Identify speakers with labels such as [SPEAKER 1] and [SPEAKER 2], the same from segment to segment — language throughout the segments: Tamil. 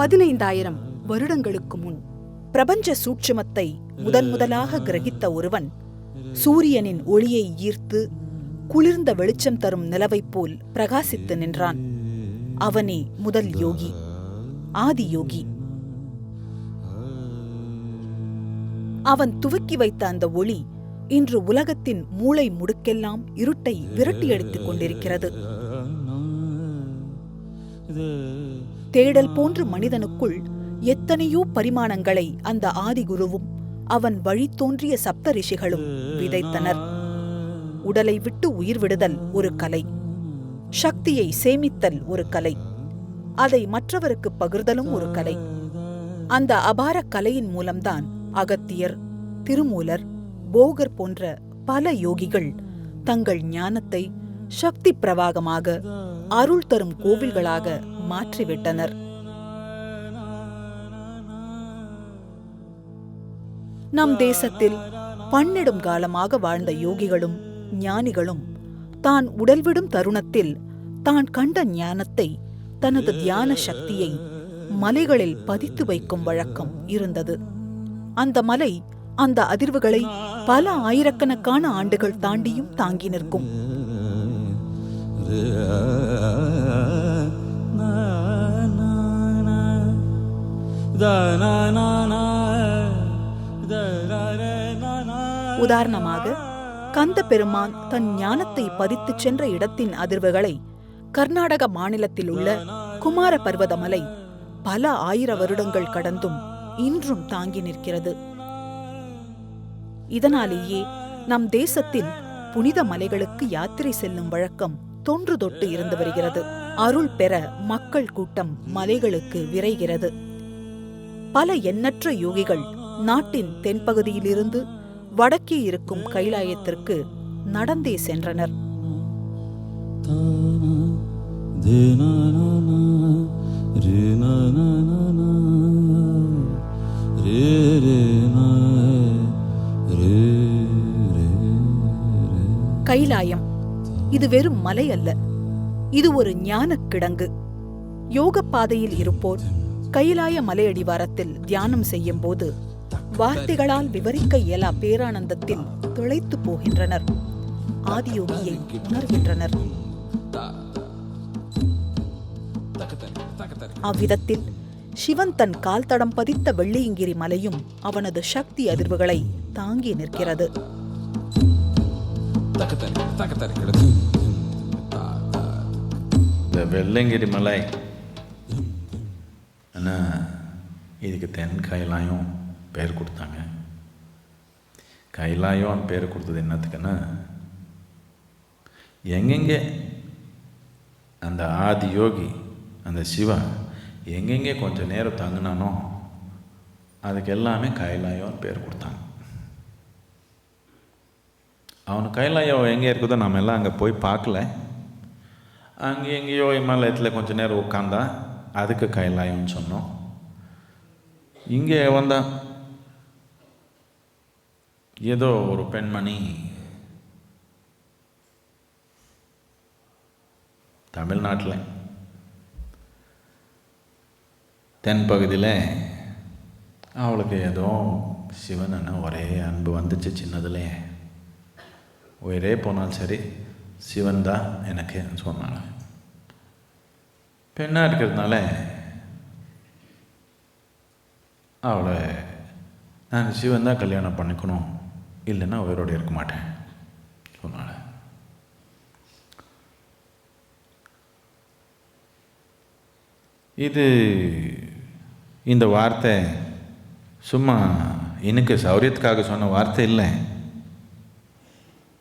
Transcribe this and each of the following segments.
[SPEAKER 1] பதினைந்தாயிரம் வருடங்களுக்கு முன் பிரபஞ்ச சூட்சுமத்தை முதன் முதலாக கிரகித்த ஒருவன் சூரியனின் ஒளியை ஈர்த்து குளிர்ந்த வெளிச்சம் தரும் நிலவைப் போல் பிரகாசித்து நின்றான். அவனே முதல் யோகி ஆதி யோகி. அவன் துவக்கி வைத்த அந்த ஒளி இன்று உலகத்தின் மூளை முடுக்கெல்லாம் இருட்டை விரட்டியடித்துக் கொண்டிருக்கிறது. தேடல் போன்ற மனிதனுக்குள் எத்தனையோ பரிமாணங்களை அந்த ஆதிகுருவும் அவன் வழி தோன்றிய சப்த ரிஷிகளும் விதைத்தனர். உடலை விட்டு உயிர் விடுதல் ஒரு கலை. சக்தியை சேமித்தல் ஒரு கலை. அதை மற்றவருக்கு பகிர்தலும் ஒரு கலை. அந்த அபார கலையின் மூலம்தான் அகத்தியர் திருமூலர் போகர் போன்ற பல யோகிகள் தங்கள் ஞானத்தை சக்தி பிரவாகமாக அருள் தரும் கோவில்களாக மாற்றிவிட்டனர். நம் தேசத்தில் பன்னெடும் காலமாக வாழ்ந்த யோகிகளும் ஞானிகளும் தான் உடல்விடும் தருணத்தில் தான் கண்ட ஞானத்தை தனது தியான சக்தியை மலைகளில் பதித்து வைக்கும் வழக்கம் இருந்தது. அந்த மலை அந்த அதிர்வுகளை பல ஆயிரக்கணக்கான ஆண்டுகள் தாண்டியும் தாங்கி நிற்கும். உதாரணமாக கந்த பெருமான் தன் ஞானத்தை பதித்துச் சென்ற இடத்தின் அதிர்வுகளை கர்நாடக மாநிலத்தில் உள்ள குமார பர்வதமலை பல ஆயிர வருடங்கள் கடந்தும் இன்றும் தாங்கி நிற்கிறது. இதனாலேயே நம் தேசத்தில் புனித மலைகளுக்கு யாத்திரை செல்லும் வழக்கம் தொன்று தொட்டு இருந்து வருகிறது. அருள் பெற மக்கள் கூட்டம் மலைகளுக்கு விரைகிறது. பல எண்ணற்ற யோகிகள் நாட்டின் தென்பகுதியிலிருந்து வடக்கே இருக்கும் கைலாயத்திற்கு நடந்தே சென்றனர். கைலாயம். இது வெறும் மலை அல்ல. இது ஒரு ஞானக் கிடங்கு யோக பாதையில் இருப்போர் கைலாய மலையடிவாரத்தில் தியானம் செய்யும் போது வார்த்தைகளால் விவரிக்க இயலா பேரானந்தத்தில் துளைத்து போகின்றனர். ஆதியோகியை உணர்கின்றனர். அவ்விதத்தில் சிவன் தன் கால் தடம் பதித்த வெள்ளியங்கிரி மலையும் அவனது சக்தி அதிர்வுகளை தாங்கி நிற்கிறது.
[SPEAKER 2] வெள்ளங்கிரி மலை ஆனால் இதுக்கு தென் கைலாயம் பேர் கொடுத்தாங்க. கைலாயம் பேர் கொடுத்தது என்னத்துக்குன்னா எங்கெங்கே அந்த ஆதி யோகி அந்த சிவா எங்கெங்கே கொஞ்சம் நேரம் தங்கினானோ அதுக்கு எல்லாமே கைலாயம்னு பேர் கொடுத்தாங்க. அவன் கைலாயம் எங்கே இருக்குதோ நம்ம எல்லாம் அங்கே போய் பார்க்கல. அங்கே எங்கேயோ இமாலயத்தில் கொஞ்சம் நேரம் உட்காந்தா அதுக்கு கைலாயம்னு சொன்னோம். இங்கே வந்தா ஏதோ ஒரு பெண்மணி தமிழ்நாட்டில் தென்பகுதியில் அவளுக்கு ஏதோ சிவன் ஒரே அன்பு வந்துச்சு சின்னதுலே உயிரே போனாலும் சரி சிவன் தான் எனக்கு சொன்னாங்க. பெண்ணாக இருக்கிறதுனால அவளை நான் சிவன் தான் கல்யாணம் பண்ணிக்கணும். இல்லைன்னா உயிரோடு இருக்க மாட்டேன். சொன்னாள் இது இந்த வார்த்தை சும்மா எனக்கு சௌரியத்துக்காக சொன்ன வார்த்தை இல்லை.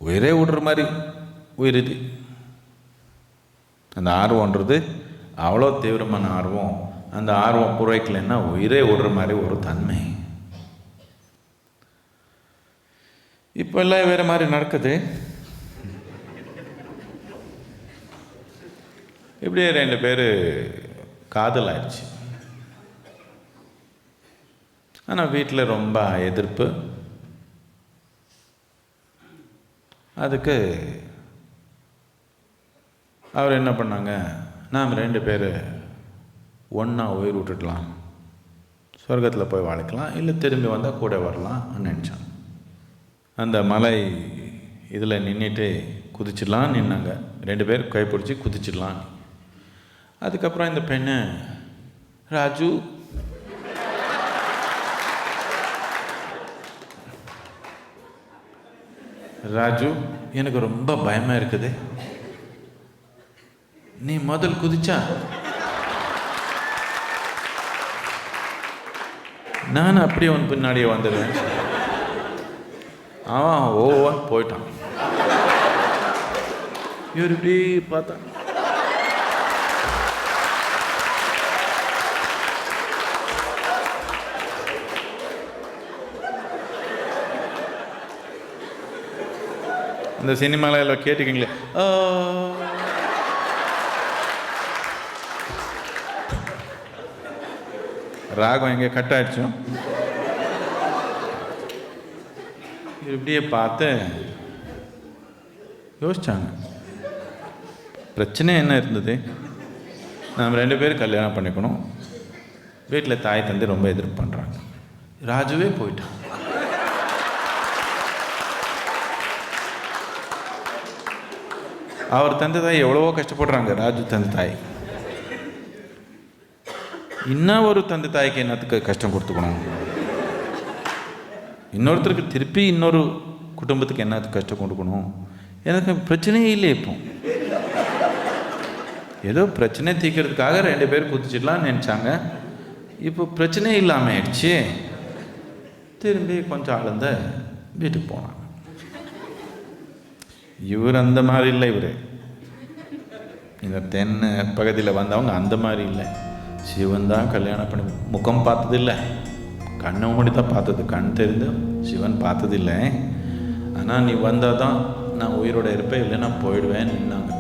[SPEAKER 2] உயிரே விடுற மாதிரி உயிர் இது. அந்த ஆர்வம்ன்றது அவ்வளோ தீவிரமான ஆர்வம். அந்த ஆர்வம் குறைக்கலைன்னா உயிரே விடுற மாதிரி ஒரு தன்மை. இப்போ எல்லாம் வேறு மாதிரி நடக்குது. இப்படியே ரெண்டு பேர் காதல் ஆயிடுச்சு ஆனால் வீட்டில் ரொம்ப எதிர்ப்பு. அதுக்கு அவர் என்ன பண்ணாங்க? நாம் ரெண்டு பேர் ஒன்றா உயிர் விட்டுடலாம். சொர்க்கத்தில் போய் வாழைக்கலாம். இல்லை திரும்பி வந்தால் கூட வரலாம்னு நினச்சான். அந்த மலை இதில் நின்றுட்டு குதிச்சிடலாம் நின்னாங்க. ரெண்டு பேர் கைப்பிடிச்சி குதிச்சிடலாம். அதுக்கப்புறம் இந்த பெண்ணு ராஜு. ராஜு எனக்கு ரொம்ப பயமாக இருக்குது. நீ முதல் குதிச்சா? நான் அப்படியே அவன் பின்னாடியே வந்துடுவேன் அவன் ஓவன் போயிட்டான். இவர் இப்படி பார்த்தான் இந்த சினிமாவில் எல்லாம் கேட்டுக்கீங்களே ராகம் எங்கே கட் ஆயிடுச்சோ? இப்படியே பார்த்து யோசிச்சாங்க. பிரச்சனை என்ன இருந்தது? நாம் ரெண்டு பேரும் கல்யாணம் பண்ணிக்கணும். வீட்டில் தாய் தந்தை ரொம்ப எதிர்ப்பு பண்ணுறாங்க ராஜுவே போயிட்டான். அவர் தந்தை தாய் எவ்வளவோ கஷ்டப்படுறாங்க. ராஜு தந்தை தாய். இன்னும் ஒரு தந்தை தாய்க்கு என்னத்துக்கு கஷ்டம் கொடுத்துக்கணும் இன்னொருத்தருக்கு திருப்பி இன்னொரு குடும்பத்துக்கு என்னத்துக்கு கஷ்டம் கொடுக்கணும் எனக்கு பிரச்சனையே இல்லை இப்போ. ஏதோ பிரச்சனை தீர்க்கறதுக்காக ரெண்டு பேர் குதிச்சிடலாம்னு நினச்சாங்க. இப்போ பிரச்சனையே இல்லாமல் ஆயிடுச்சு. திரும்பி கொஞ்சம் ஆளுந்த வீட்டுக்கு போனாங்க. இவர் அந்த மாதிரி இல்லை இவர். இந்த தென் பகுதியில் வந்தவங்க அந்த மாதிரி இல்லை. சிவன் தான் கல்யாணம் பண்ணி முகம் பார்த்ததில்லை. கண்ணை மூடி தான் பார்த்தது. கண் தெரிந்து சிவன் பார்த்ததில்லை. ஆனால் நீ வந்தால் தான் நான் உயிரோட இருப்பேன் இல்லை நான் போயிடுவேன் நின்னாங்க.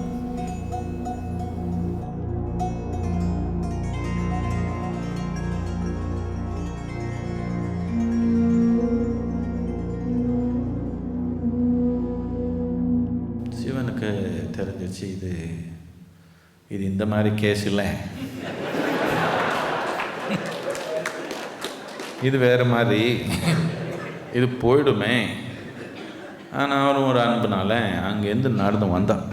[SPEAKER 2] சிவனுக்கு தெரிஞ்சிச்சு இது இது இந்த மாதிரி கேஸ் இல்லை. இது வேறு மாதிரி. இது போயிடுமே. ஆனால் அவரும் ஒரு அன்புனால அங்கேருந்து நடந்து வந்தான்.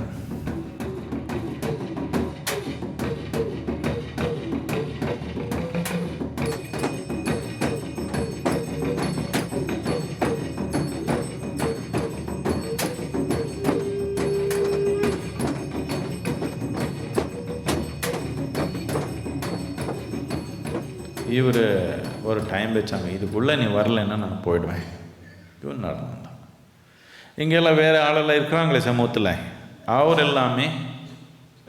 [SPEAKER 2] இவர் ஒரு டைம் வச்சாங்க இதுக்குள்ளே நீ வரலைன்னா நான் போயிடுவேன். இவன் நடந்தான் இங்கெல்லாம் வேறு ஆளெல்லாம் இருக்கிறாங்களே சமூகத்தில். அவர் எல்லாமே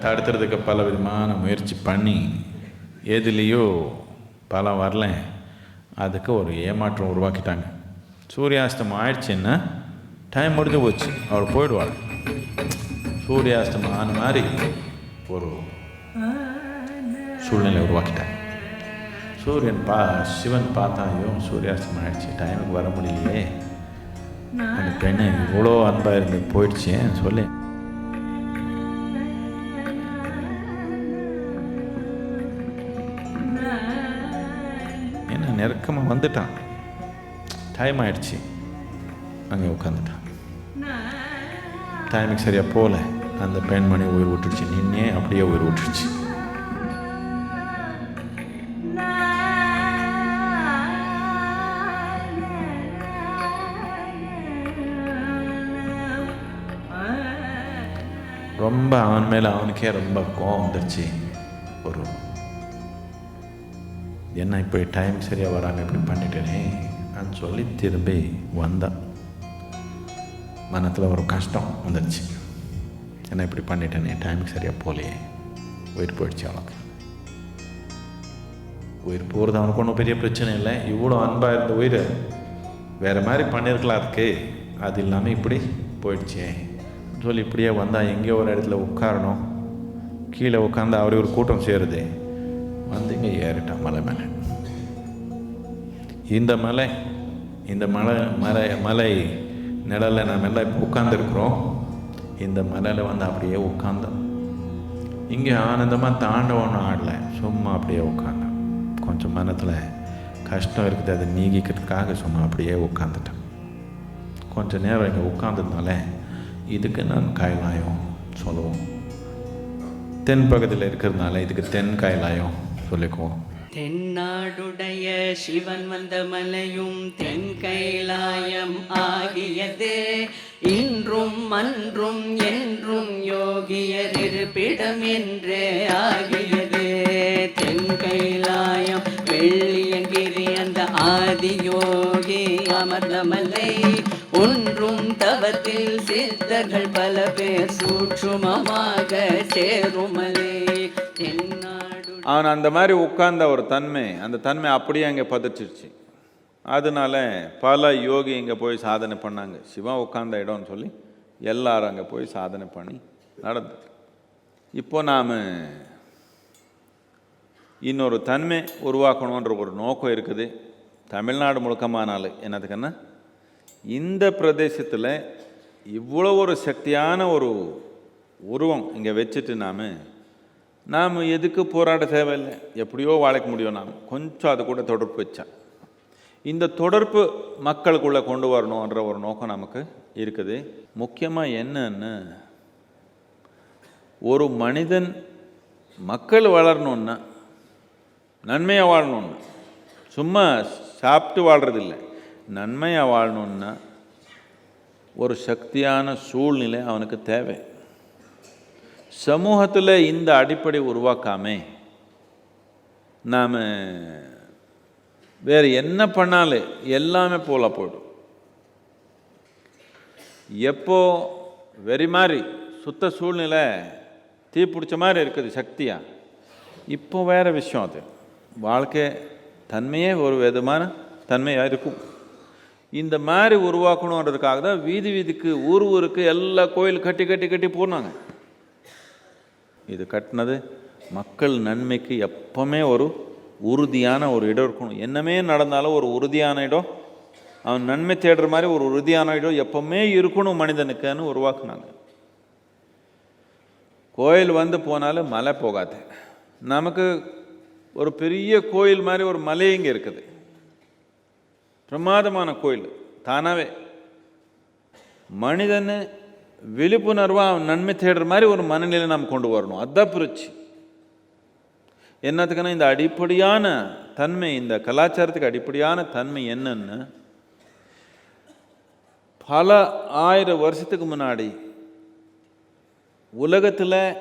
[SPEAKER 2] தடுத்துறதுக்கு பல விதமான முயற்சி பண்ணி எதுலேயோ பலம் வரல. அதுக்கு ஒரு ஏமாற்றம் உருவாக்கிட்டாங்க. சூரியாஸ்தமம் ஆயிடுச்சுன்னா டைம் முடிஞ்சு போச்சு. அவர் போயிடுவாள் சூரியாஸ்தமம் ஆன மாதிரி ஒரு சூழ்நிலை உருவாக்கிட்டாங்க சூரியன் பா சிவன் பார்த்தா ஐயோ சூரியாஸ்தமம் ஆயிடுச்சு டைமுக்கு வர முடியலையே. அந்த பெண்ணு இவ்வளோ அன்பாக இருந்து போயிடுச்சு சொல்லி. என்ன நெருக்கமாக வந்துட்டான். டைம் ஆயிடுச்சு. அங்கே உட்காந்துட்டான் டைமுக்கு சரியாக போகல. அந்த பெண்மணி உயிர் விட்டுடுச்சு. நின்னே அப்படியே உயிர் விட்டுடுச்சு. ரொம்ப அவன் மேலே அவனுக்கே ரொம்ப கோவம் வந்துருச்சு. ஒரு என்ன இப்படி டைம் சரியாக வராமல் இப்படி பண்ணிட்டேனே? நான் சொல்லி திரும்பி வந்தான் மனத்தில் ஒரு கஷ்டம் வந்துடுச்சு என்ன இப்படி பண்ணிட்டேனே? டைமுக்கு சரியாக போகலையே. உயிர் போயிடுச்சு அவனுக்கு. உயிர் போகிறது அவனுக்கு ஒன்றும் பெரிய பிரச்சனை இல்லை. இவ்வளோ அன்பாக இருந்த உயிர் வேறு மாதிரி பண்ணியிருக்கலாம் அதுக்கு. அது இல்லாமல் இப்படி போயிடுச்சே. சொல்லி இப்படியே வந்தால் எங்கேயோ ஒரு இடத்துல உட்காரணும். கீழே உட்காந்து அவரே ஒரு கூட்டம் சேருது. வந்து இங்கே ஏறிட்டான் மலை மேலே. இந்த மலை இந்த மலை மலை மலை நிழலில் நம்ம எல்லாம் இப்போ உட்காந்துருக்குறோம் இந்த மலையில் வந்து அப்படியே உட்காந்தோம் இங்கே ஆனந்தமாக தாண்டவனும் ஆடலை. சும்மா அப்படியே உட்காந்தோம் கொஞ்சம் மனத்தில் கஷ்டம் இருக்குது அதை நீங்கிக்கிறதுக்காக சும்மா அப்படியே உட்காந்துட்டேன் கொஞ்சம் நேரம் இங்கே உட்காந்ததுனால இதுக்கு நான் கைலாயம் சொல்லுவோம். தென் பகுதியில் இருக்கிறதுனால இதுக்கு தென் கைலாயம் சொல்லிக்குவோம்.
[SPEAKER 3] தென்னாடுடைய சிவன் வந்த மலையும் தென் கைலாயம் ஆகியது. இன்றும் அன்றும் என்றும் யோகியர் இருப்பிடம் என்றே ஆகியது. தென் கைலாயம் வெள்ளியங்கிரி அந்த ஆதியோகி அமர்ந்த மலை. ஒன்றும் தவத்தில் சித்தர்கள் பல பேர் சூட்சுமமாக சேருமலே.
[SPEAKER 2] அவன் அந்த மாதிரி உட்கார்ந்த ஒரு தன்மை அந்த தன்மை அப்படியே அங்கே பதிச்சிருச்சு அதனால பல யோகி இங்கே போய் சாதனை பண்ணாங்க. சிவன் உட்கார்ந்த இடம்னு சொல்லி எல்லாரும் அங்கே போய் சாதனை பண்ணி நடந்தது. இப்போ நாம் இன்னொரு தன்மை உருவாக்கணுன்ற ஒரு நோக்கம் இருக்குது. தமிழ்நாடு முழுக்கமானாலும் என்னதுக்குன்னா இந்த பிரதேசத்தில் இவ்வளோ ஒரு சக்தியான ஒரு உருவம் இங்கே வச்சுட்டு நாம் நாம் எதுக்கு போராட தேவையில்லை? எப்படியோ வாழைக்க முடியும் நாம். கொஞ்சம் அது கூட தொடர்பு வச்சா. இந்த தொடர்பு மக்களுக்குள்ளே கொண்டு வரணுன்ற ஒரு நோக்கம் நமக்கு இருக்குது. முக்கியமாக என்னன்னு ஒரு மனிதன் மக்கள் வளரணுன்னா நன்மையாக வாழணுன்னு சும்மா சாப்பிட்டு வாழ்கிறதில்ல நன்மையாக வாழணுன்னா ஒரு சக்தியான சூழ்நிலை அவனுக்கு தேவை. சமூகத்தில் இந்த அடிப்படை உருவாக்காமே. நாம் வேறு என்ன பண்ணாலே எல்லாமே போல போய்டும். எப்போ வெறி மாதிரி சுத்த சூழ்நிலை தீ பிடிச்ச மாதிரி இருக்குது சக்தியாக இப்போ வேறு விஷயம் அது. வாழ்க்கை தன்மையே ஒரு விதமான தன்மையாக இருக்கும். இந்த மாதிரி உருவாக்கணுன்றதுக்காக தான் வீதி வீதிக்கு ஊர் ஊருக்கு எல்லா கோயில் கட்டி கட்டி கட்டி போனாங்க. இது கட்டினது மக்கள் நன்மைக்கு எப்பவுமே ஒரு உறுதியான ஒரு இடம் இருக்கணும். என்னமே நடந்தாலும் ஒரு உறுதியான இடம். அவன் நன்மை தேடுற மாதிரி ஒரு உறுதியான இடம் எப்பவுமே இருக்கணும் மனிதனுக்குன்னு உருவாக்குனாங்க. கோயில் வந்து போனாலும் மலை போகாது. நமக்கு ஒரு பெரிய கோயில் மாதிரி ஒரு மலை இங்கே இருக்குது. பிரமாதமான கோயில். தானாகவே மனிதன் விழிப்புணர்வாக அவன் நன்மை தேடுற மாதிரி ஒரு மனநிலை நாம் கொண்டு வரணும். அதுதான் புரட்சி என்னத்துக்குன்னா இந்த அடிப்படையான தன்மை இந்த கலாச்சாரத்துக்கு அடிப்படையான தன்மை என்னன்னு பல ஆயிரம் வருஷத்துக்கு முன்னாடி உலகத்தில்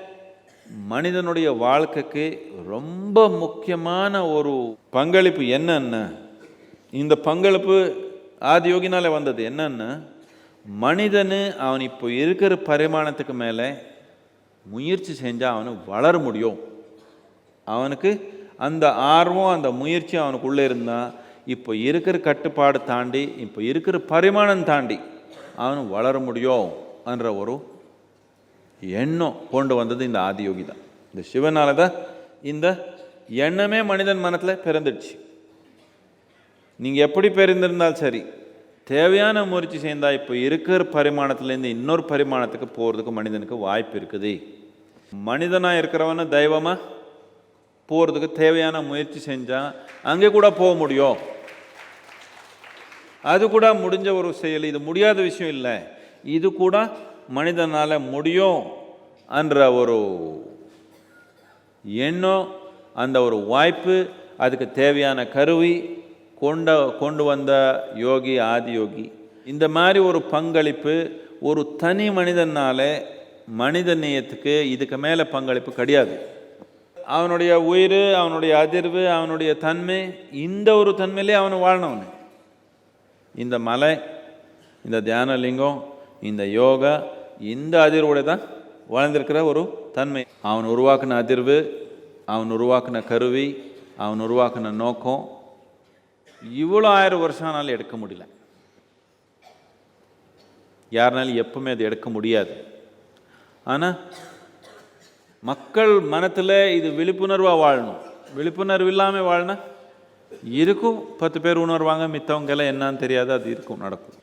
[SPEAKER 2] மனிதனுடைய வாழ்க்கைக்கு ரொம்ப முக்கியமான ஒரு பங்களிப்பு என்னன்னு இந்த பங்களிப்பு ஆதியோகினால வந்தது. என்னன்னா மனிதனு அவன் இப்போ இருக்கிற பரிமாணத்துக்கு மேலே முயற்சி செஞ்சால் அவனு வளர முடியும். அவனுக்கு அந்த ஆர்வம் அந்த முயற்சி அவனுக்குள்ளே இருந்தால் இப்போ இருக்கிற கட்டுப்பாடு தாண்டி இப்போ இருக்கிற பரிமாணம் தாண்டி அவனு வளர முடியும் என்ற ஒரு எண்ணம் கொண்டு வந்தது இந்த ஆதியோகி தான் இந்த சிவனால தான் இந்த எண்ணமே மனிதன் மனத்தில் பிறந்துடுச்சு. நீங்கள் எப்படி பெருந்திருந்தாலும் சரி தேவையான முயற்சி செய்தால் இப்போ இருக்கிற பரிமாணத்துலேருந்து இன்னொரு பரிமாணத்துக்கு போகிறதுக்கு மனிதனுக்கு வாய்ப்பு இருக்குது. மனிதனாக இருக்கிறவன தெய்வமாக போகிறதுக்கு தேவையான முயற்சி செஞ்சால் அங்கே கூட போக முடியும். அது கூட முடிஞ்ச ஒரு செயல் இது முடியாத விஷயம் இல்லை. இது கூட மனிதனால் முடியும் என்ற ஒரு எண்ணம் அந்த ஒரு வாய்ப்பு அதுக்கு தேவையான கருவி கொண்ட கொண்டு வந்த யோகி ஆதி யோகி இந்த மாதிரி ஒரு பங்களிப்பு ஒரு தனி மனிதனால் மனித நேயத்துக்கு இதுக்கு மேலே பங்களிப்பு கிடையாது. அவனுடைய உயிர் அவனுடைய அதிர்வு அவனுடைய தன்மை இந்த ஒரு தன்மையிலே அவன் வாழ்னவனு இந்த மலை இந்த தியானலிங்கம் இந்த யோகா இந்த அதிர்வோட தான் வளர்ந்திருக்கிற ஒரு தன்மை. அவன் உருவாக்கின அதிர்வு அவன் உருவாக்கின கருவி அவன் உருவாக்கின நோக்கம் இவ்வளோ ஆயிரம் வருஷம் ஆனாலும் எடுக்க முடியல. யாருனாலும் எப்பவுமே அது எடுக்க முடியாது. ஆனால் மக்கள் மனத்தில் இது விழிப்புணர்வாக வாழணும். விழிப்புணர்வு இல்லாமல் வாழ்னா இருக்கும். பத்து பேர் உணர்வாங்க மித்தவங்க எல்லாம் என்னன்னு தெரியாது அது இருக்கும் நடக்கும்.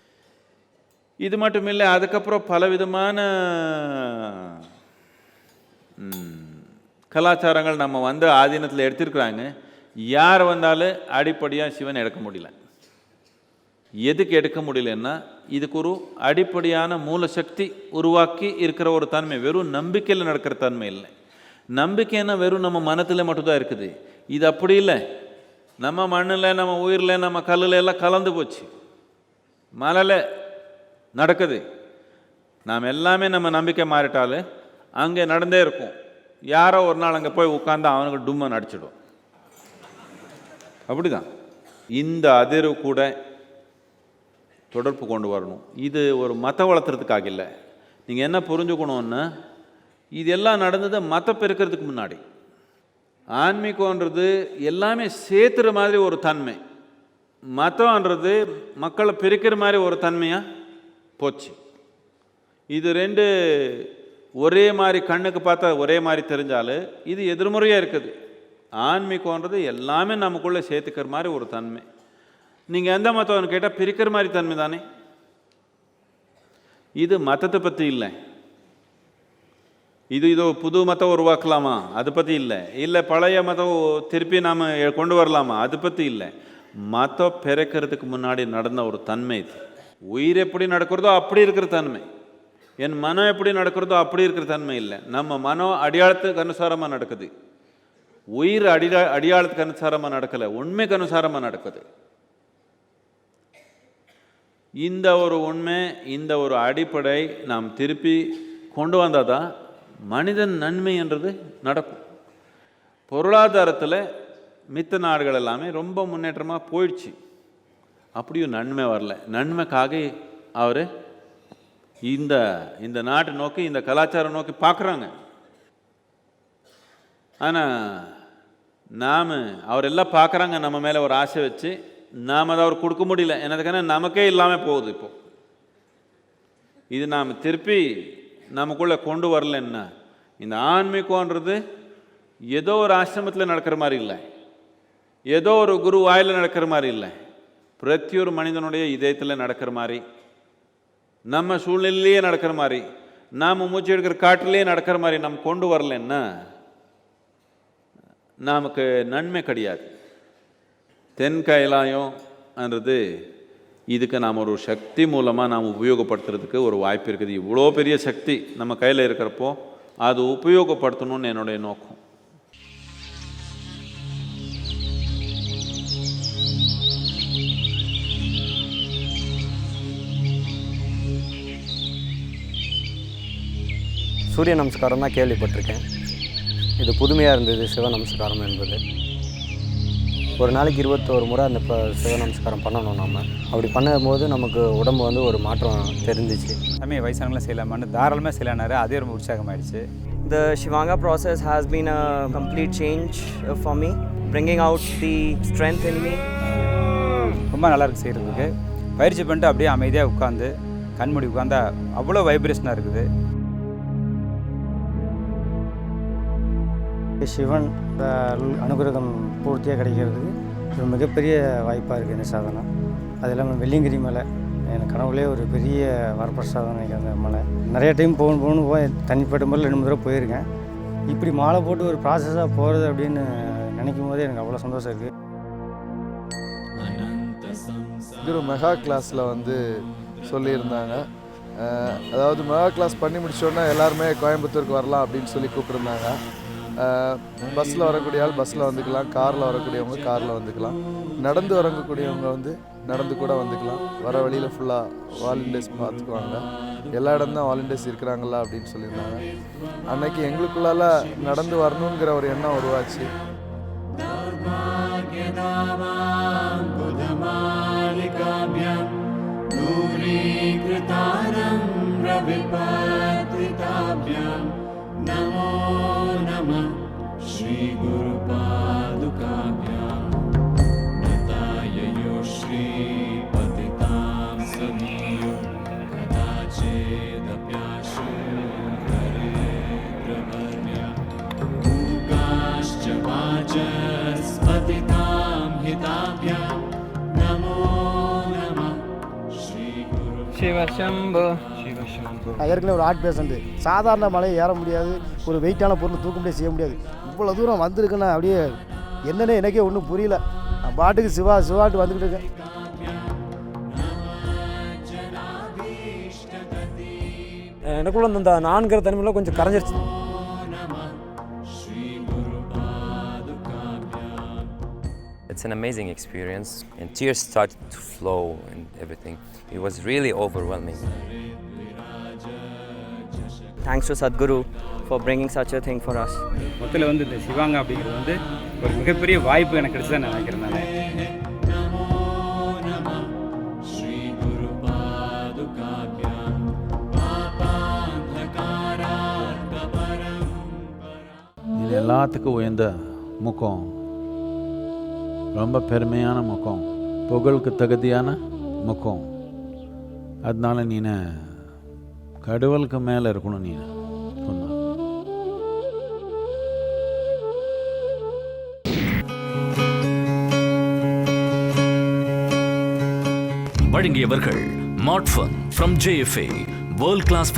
[SPEAKER 2] இது மட்டும் இல்லை அதுக்கப்புறம் பலவிதமான கலாச்சாரங்கள் நம்ம வந்து ஆதீனத்தில் எடுத்திருக்கிறாங்க. யார் வந்தாலும் அடிப்படையாக சிவன் எடுக்க முடியல. எதுக்கு எடுக்க முடியலன்னா இதுக்கு ஒரு அடிப்படையான மூல சக்தி உருவாக்கி இருக்கிற ஒரு தன்மை வெறும் நம்பிக்கையில் நடக்கிற தன்மை இல்லை. நம்பிக்கைன்னா வெறும் நம்ம மனத்தில் மட்டும்தான் இருக்குது. இது அப்படி இல்லை. நம்ம மண்ணில் நம்ம உயிரில் நம்ம கல்லில் எல்லாம் கலந்து போச்சு. மலையில் நடக்குது. நாம் எல்லாமே நம்ம நம்பிக்கை மாறிட்டாலும் அங்கே நடந்தே இருக்கும். யாரோ ஒரு நாள் அங்கே போய் உட்காந்து அவனுக்கு டும்மை அப்படி அப்படிதான். இந்த அதிர்வு கூட தொடர்பு கொண்டு வரணும். இது ஒரு மதம் வளர்த்துறதுக்காக இல்லை. நீங்கள் என்ன புரிஞ்சுக்கணுன்னா இது எல்லாம் நடந்தது மதம் பெருக்கிறதுக்கு முன்னாடி. ஆன்மீகன்றது எல்லாமே சேர்த்துற மாதிரி ஒரு தன்மை. மதம்ன்றது மக்களை பிரிக்கிற மாதிரி ஒரு தன்மையாக போச்சு. இது ரெண்டு ஒரே மாதிரி கண்ணுக்கு பார்த்தா ஒரே மாதிரி தெரிஞ்சாலும் இது எதிர்மறையாக இருக்குது. ஆன்மீகம்ன்றது எல்லாமே நமக்குள்ளே சேர்த்துக்கிற மாதிரி ஒரு தன்மை. நீங்கள் எந்த மதம்னு கேட்டால் பிரிக்கிற மாதிரி தன்மை தானே? இது மதத்தை பற்றி இல்லை. இது இதோ புது மதம் உருவாக்கலாமா? அதை பற்றி இல்லை. இல்லை பழைய மதம் திருப்பி நாம் கொண்டு வரலாமா? அதை பற்றி இல்லை. மதம் பிறக்கிறதுக்கு முன்னாடி நடந்த ஒரு தன்மை இது. உயிர் எப்படி நடக்கிறதோ அப்படி இருக்கிற தன்மை. என் மனம் எப்படி நடக்கிறதோ அப்படி இருக்கிற தன்மை இல்லை. நம்ம மனம் அடையாளத்துக்கு அனுசாரமாக நடக்குது. உயிர் அடியா அடியாளத்துக்கு அனுசாரமாக நடக்கலை உண்மைக்கு அனுசாரமாக நடக்குது. இந்த ஒரு உண்மை இந்த ஒரு அடிப்படை நாம் திருப்பி கொண்டு வந்தால் தான் மனிதன் நன்மை என்றது நடக்கும். பொருளாதாரத்தில் மித்த நாடுகள் எல்லாமே ரொம்ப முன்னேற்றமாக போயிடுச்சு. அப்படியும் நன்மை வரல. நன்மைக்காக அவர் இந்த இந்த நாட்டை நோக்கி இந்த கலாச்சாரம் நோக்கி பார்க்குறாங்க. ஆனால் நாம் அவரெல்லாம் பார்க்குறாங்க நம்ம மேலே ஒரு ஆசை வச்சு நாம் அதை அவர் கொடுக்க முடியல. என்னதுக்கான நமக்கே இல்லாமல் போகுது இப்போது இது நாம் திருப்பி நமக்குள்ளே கொண்டு வரலன்னா இந்த ஆன்மீகம்ன்றது ஏதோ ஒரு ஆசிரமத்தில் நடக்கிற மாதிரி இல்லை. ஏதோ ஒரு குரு வாயில் நடக்கிற மாதிரி இல்லை. பிரத்தி ஒரு மனிதனுடைய இதயத்தில் நடக்கிற மாதிரி நம்ம சூழ்நிலையிலேயே நடக்கிற மாதிரி நாம் மூச்சு எடுக்கிற காட்டிலேயே நடக்கிற மாதிரி நம்ம கொண்டு வரலன்னா நமக்கு நன்மை கிடையாது. தென் கைலாயம்ன்றது இதுக்கு நாம் ஒரு சக்தி மூலமாக நாம் உபயோகப்படுத்துறதுக்கு ஒரு வாய்ப்பு இருக்குது. இவ்வளோ பெரிய சக்தி நம்ம கையில் இருக்கிறப்போ அது உபயோகப்படுத்தணும்னு என்னுடைய நோக்கம்.
[SPEAKER 4] சூரிய நமஸ்காரம் தான் கேள்விப்பட்டிருக்கேன். இது புதுமையாக இருந்தது சிவ நமஸ்காரம் என்பது. ஒரு நாளைக்கு இருபத்தோரு முறை அந்த ப- சிவ நமஸ்காரம் பண்ணணும் நம்ம அப்படி பண்ணும்போது நமக்கு உடம்பு வந்து ஒரு மாற்றம் தெரிஞ்சிச்சு.
[SPEAKER 5] எல்லாமே வயசானவங்களும் செய்யலாமான்னு தாராளமாக செய்யலானாரு. அதே ரொம்ப உற்சாகமாயிடுச்சு.
[SPEAKER 6] The Shivanga process has been a complete change for me, bringing out the strength in me.
[SPEAKER 5] ரொம்ப நல்லா இருக்கு செய்கிறதுக்கு பயிற்சி பண்ணிட்டு அப்படியே அமைதியாக உட்காந்து கண்மூடி உட்காந்தா அவ்வளோ வைப்ரேஷனாக இருக்குது.
[SPEAKER 7] சிவன் அருள் அனுகிரகம் பூர்த்தியாக கிடைக்கிறதுக்கு ஒரு மிகப்பெரிய வாய்ப்பாக இருக்குது இந்த சாதனம் அது இல்லாமல் வெள்ளியங்கிரி மலை எனக்கு கனவுலே ஒரு பெரிய வரப்பிரசாதம் எனக்கு அந்த மலை. நிறைய டைம் போகணும் போகணும் போய் தனிப்பட்ட முறையில் ரெண்டு மூணு தடவை போயிருக்கேன். இப்படி மாலை போட்டு ஒரு ப்ராசஸாக போகிறது அப்படின்னு நினைக்கும் போதே எனக்கு அவ்வளோ சந்தோஷம் இருக்குது
[SPEAKER 8] குரு மெகா கிளாஸில் வந்து சொல்லியிருந்தாங்க. அதாவது மெகா கிளாஸ் பண்ணி முடிச்சோடனே எல்லாருமே கோயம்புத்தூருக்கு வரலாம் அப்படின்னு சொல்லி கூப்பிட்டுருந்தாங்க. பஸ்ஸில் வரக்கூடிய ஆள் பஸ்ஸில் வந்துக்கலாம் காரில் வரக்கூடியவங்க காரில் வந்துக்கலாம். நடந்து வரக்கூடியவங்க வந்து நடந்து கூட வந்துக்கலாம். வர வழியில் ஃபுல்லாக வாலண்டியர்ஸ் பார்த்துக்குவாங்க எல்லா இடம் தான் வாலண்டியர்ஸ் இருக்கிறாங்களா அப்படின்னு சொல்லியிருந்தாங்க. அன்னைக்கு எங்களுக்குள்ளால நடந்து வரணுங்கிற ஒரு எண்ணம் உருவாச்சு.
[SPEAKER 9] ஏற்கனவே ஒரு ஆர்ட் பேஷண்ட்டு சாதாரண மலையை ஏற முடியாது ஒரு வெயிட்டான பொருள் தூக்க முடியாது செய்ய முடியாது. இவ்வளோ தூரம் வந்திருக்குன்னா அப்படியே என்னன்னே எனக்கே ஒன்றும் புரியல. நான் பாட்டுக்கு சிவா சிவாட்டு வந்துக்கிட்டு இருக்கேன்.
[SPEAKER 10] எனக்குள்ள அந்த நான்கிற தனிமையில் கொஞ்சம் கரைஞ்சிருச்சு.
[SPEAKER 11] It's an amazing experience, and tears started to flow and everything. It was really overwhelming.
[SPEAKER 6] Thanks to Sadhguru for bringing such a thing for us.
[SPEAKER 5] மொத்தத்தில் வந்து இந்த சிவாங்க அப்படிங்கிறது வந்து ஒரு மிகப்பெரிய வாய்ப்பு எனக்கு கிடைச்சதான் நான் நினைக்கிறேன் நான்
[SPEAKER 2] இது எல்லாத்துக்கும் உயர்ந்த முகம் ரொம்ப பெருமையான முகம். புகழுக்கு தகுதியான முகம். அதனால நீன கடவுளுக்கு மேலே இருக்கணும் நீ சொன்ன.
[SPEAKER 12] வழங்கியவர்கள் மாட்ஃபன் ஃப்ரம் ஜேஎஃப்ஏ வேர்ல்ட் கிளாஸ்